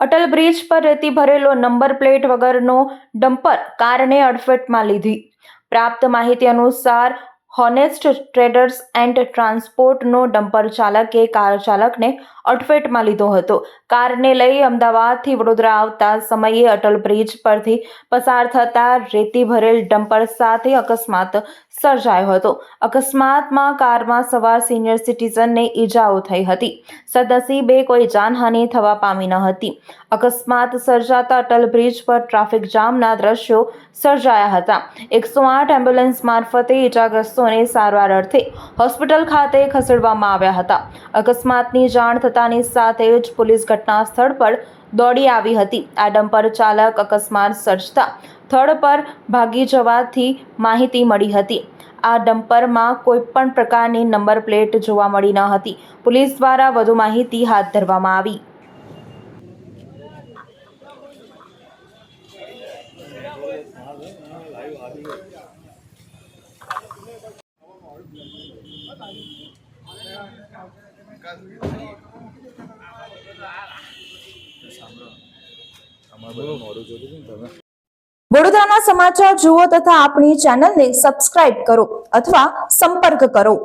Atal bridge પર રેતી ભરેલો નંબર પ્લેટ વગરનો ડમ્પર કારને અડફેટમાં લીધી. પ્રાપ્ત માહિતી અનુસાર હોનેસ્ટ ટ્રેડર્સ એન્ડ ટ્રાન્સપોર્ટનો ડમ્પર ચાલકે કાર ચાલકને અડફેટમાં લીધો હતો. કારને લઈ અમદાવાદથી વડોદરા આવતા સમયે અટલ બ્રિજ પરથી પસાર થતા રેતી ભરેલ ડમ્પર સાથે અકસ્માત સર્જાયો હતો. અકસ્માતમાં કારમાં સવાર સિનિયર સિટીઝનને ઈજાઓ થઈ હતી. સદનસીબે કોઈ જાનહાનિ થવા પામી ન હતી. અકસ્માત સર્જાતા અટલ બ્રિજ પર ટ્રાફિક જામના દ્રશ્યો સર્જાયા હતા. એકસો આઠ એમ્બ્યુલન્સ મારફતે ઈજાગ્રસ્તોને સારવાર અર્થે હોસ્પિટલ ખાતે ખસેડવામાં આવ્યા હતા. અકસ્માતની જાણ થતાની સાથે જ પોલીસ ઘટના સ્થળ પર દોડી આવી હતી. આ ડમ્પર ચાલક અકસ્માત સર્જતા સ્થળ પર ભાગી જવાથી માહિતી મળી હતી. આ ડમ્પરમાં કોઈપણ પ્રકારની નંબર પ્લેટ જોવા મળી ન હતી. પોલીસ દ્વારા વધુ માહિતી હાથ ધરવામાં આવી. વડોદરાના સમાચાર જુઓ તથા આપણી ચેનલને સબસ્ક્રાઇબ કરો અથવા સંપર્ક કરો